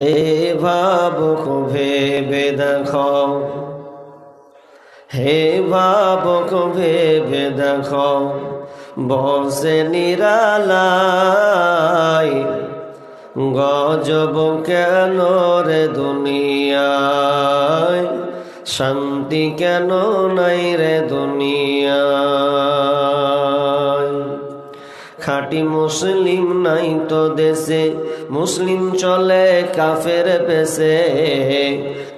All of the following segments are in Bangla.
এ ভাবুক ভেবে দেখো। হে ভাবুক ভেবে দেখো, বসে নিরালাই গজব কেন রে দুনিয়ায়? শান্তি কেন নাই রে দুনিয়ায়? খাঁটি মুসলিম নাই তো দেশে। মুসলিম চলে কাফের পেশে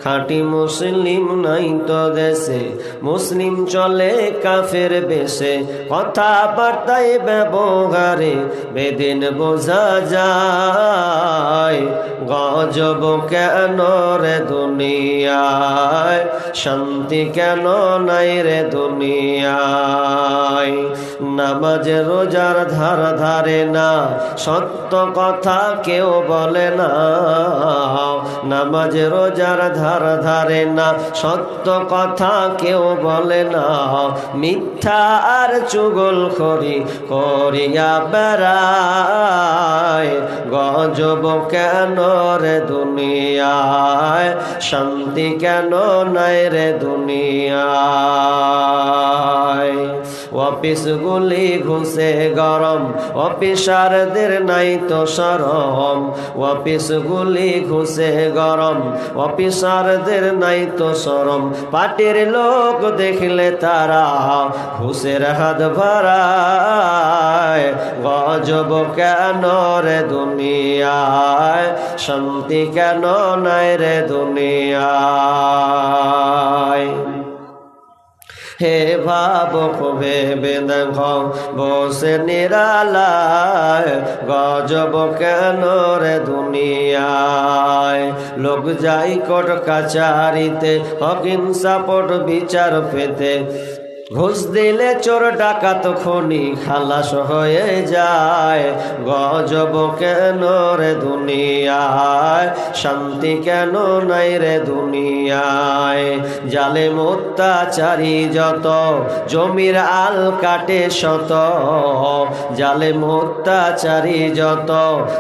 খাঁটি মুসলিম নাই তো দেশে মুসলিম চলে কাফের বেশে। কথাবার্তায় ব্যবহারে বেদিন বোঝা যায়। গজব কেন রে দুনিয়ায়? শান্তি কেন নাই রে দুনিয়ায়? নামাজ, রোজার ধার ধারে না। সত্য কথা কেউ বলে না। নামাজ, রোজার ধার ধারে না, সত্য কথা কেউ বলে না। মিথ্যা আর চুগল করি করিয়া বেড়ায়, গজব কেন রে দুনিয়ায়? শান্তি কেন নাই রে দুনিয়ায়? অফিস গুলি ঘুষে গরম, অফিসারদের নাই তো সরম। অফিস গুলি ঘুষে গরম, অফিসারদের নাই তো সরম। পাটির লোক দেখলে তারা ঘুষের হাত ভরায়। গজব কেন রে দুনিয়ায়? শান্তি কেন নাই রে দুনিয়ায়? হে ভাবক ভেবে দেখো বসে নিরালায়, গজব কেন রে দুনিয়ায়? লোক যাই কট কাচারিতে হকিন সাপোর্ট বিচার পেতে ঘুষ দিলে চোর ডাকাত খনি খালাস হয়ে যায়। গজব কেন রে দুনিয়ায়? শান্তি কেন নাই রে দুনিয়ায়? জালে অত্যাচারী যত, জমির আল কাটে শত। জালে অত্যাচারী যত,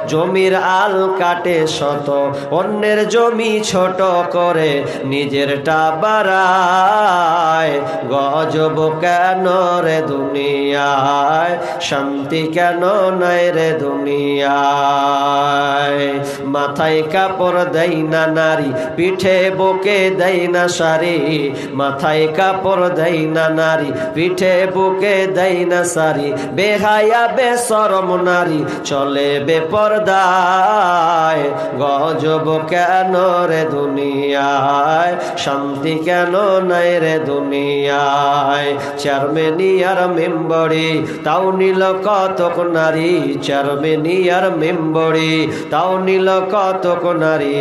জমির আল কাটে শত। অন্যের জমি ছোট করে নিজেরটা বাড়ায়। গজব কেন রে দুনিয়ায়? শান্তি কেন নাই রে দুনিয়ায়? মাথায় কাপড় দেয় না নারী, পিঠে বুকে দেয় না শাড়ি। মাথায় কাপড় দেয় না নারী, পিঠে বুকে দেয় না শাড়ি। বেহায়া, বেসরম নারী চলে বেপরদায়। গজব কেন রে দুনিয়ায়? শান্তি কেন নাই রে দুনিয়ায়? চেয়ারম্যানিয়ার মেম্বরে তাও নিল কতক নারী চারমেনিয়ার মেম্বরে তাও নিল কতক নারী।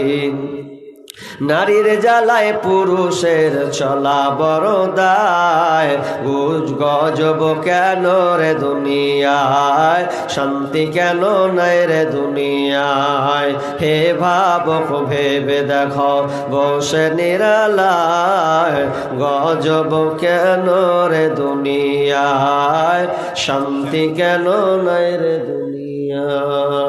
নারীর জ্বালায় পুরুষের চলা বড় দায়। গুজ গজব কেন রে দুনিয়ায়? শান্তি কেন নাই রে দুনিয়ায়? হে ভাবক, ভেবে দেখো, বসে নিরালায়। গজব কেন রে দুনিয়ায়? শান্তি কেন নাই রে দুনিয়া